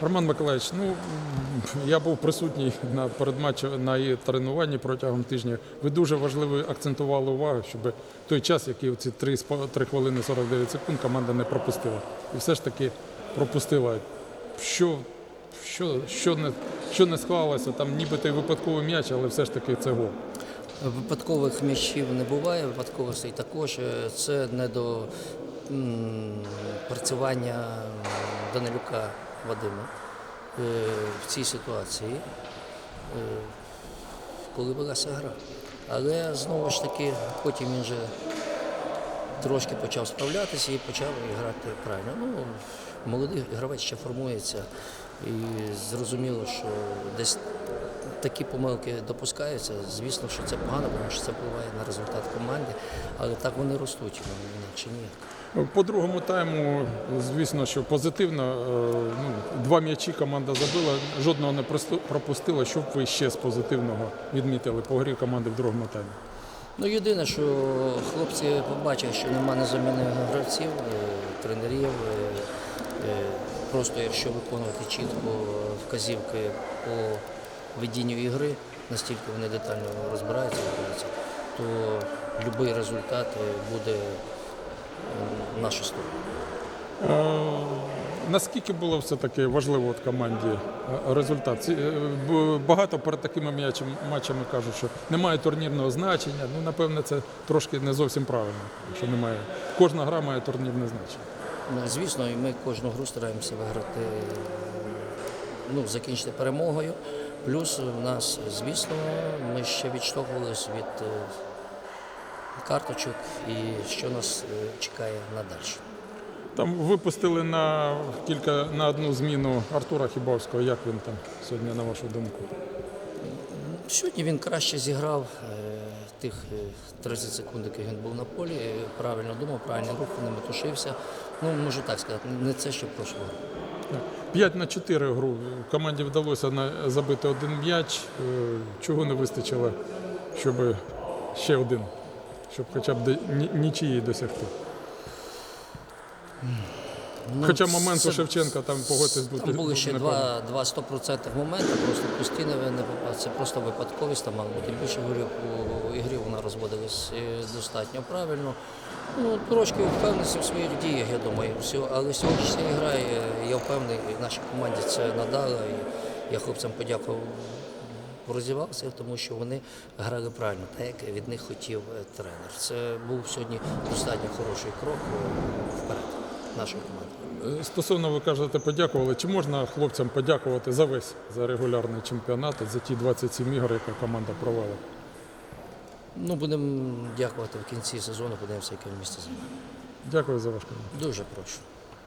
Роман Миколаївич, ну я був присутній на передматчі на її тренуванні протягом тижня. Ви дуже важливо акцентували увагу, щоб той час, який ці 3, 3 хвилини 49 секунд, команда не пропустила. І все ж таки пропустила. Що, що, що, не, що не склалося, там нібито й випадковий м'яч, але все ж таки це гол. Випадкових м'ячів не буває, випадковостей також. Е, Це не до м, працювання Данилюка Вадима е, в цій ситуації, е, коли велася гра. Але знову ж таки, потім він вже трошки почав справлятися і почав грати правильно. Ну, молодий гравець ще формується, і зрозуміло, що десь такі помилки допускаються. Звісно, що це погано, тому що це впливає на результат команди, але так вони ростуть, інакше ніяк. По другому тайму, звісно, що позитивно. Е, Ну, два м'ячі команда забила, жодного не пропустила. Що б ви ще з позитивного відмітили по грі команди в другому таймі? Ну, єдине, що хлопці побачили, що нема незамінних гравців, е, тренерів. е, Просто якщо виконувати чітко вказівки по ведінню ігри, настільки вони детально розбираються, то будь-який результат буде нашу сторону. Е, Наскільки було все-таки важливо от команді е, результат? Е, Багато перед такими матчами кажуть, що немає турнірного значення. Ну, напевне, це трошки не зовсім правильно, що немає. Кожна гра має турнірне значення. Ну, Звісно, і ми кожну гру стараємося виграти, ну, закінчити перемогою. Плюс у нас, звісно, ми ще відштовхувалися від е, карточок і що нас е, чекає надалі. Там випустили на кілька на одну зміну Артура Хібовського. Як він там сьогодні, на вашу думку? Сьогодні він краще зіграв е, тих е, 30 секунд, які він був на полі. е, Правильно думав, правильно рух, не метушився. Ну, можу так сказати, не це, що року. 5 на 4 гру. Команді вдалося забити один м'яч. Е, Чого не вистачило, щоб ще один, щоб хоча б де- ні- нічиї досягти. Ну, Хоча момент у це- Шевченка там погодьтесь бути. Там були ще непевно. два, два 100% моменти, просто постійно не попав. Це просто випадковість там мало бути. Більше говорю, у ігрі вона розводилась е, достатньо правильно. Ну, трошки впевнений в своїх діях, я думаю. Все. Але сьогоднішня гра, е, я впевнений, і нашій команді це надала. І я хлопцям подякував. Розівався, тому що вони грали правильно, так як від них хотів е, тренер. Це був сьогодні достатньо хороший крок е, вперед нашої команди. Е, Стосовно ви кажете, подякували. Чи можна хлопцям подякувати за весь за регулярний чемпіонат, за ті 27 ігор, яка команда провела? Ну, будемо дякувати в кінці сезону, подивимося, яке місце займає. Дякую за ваш коментар. Дуже прошу.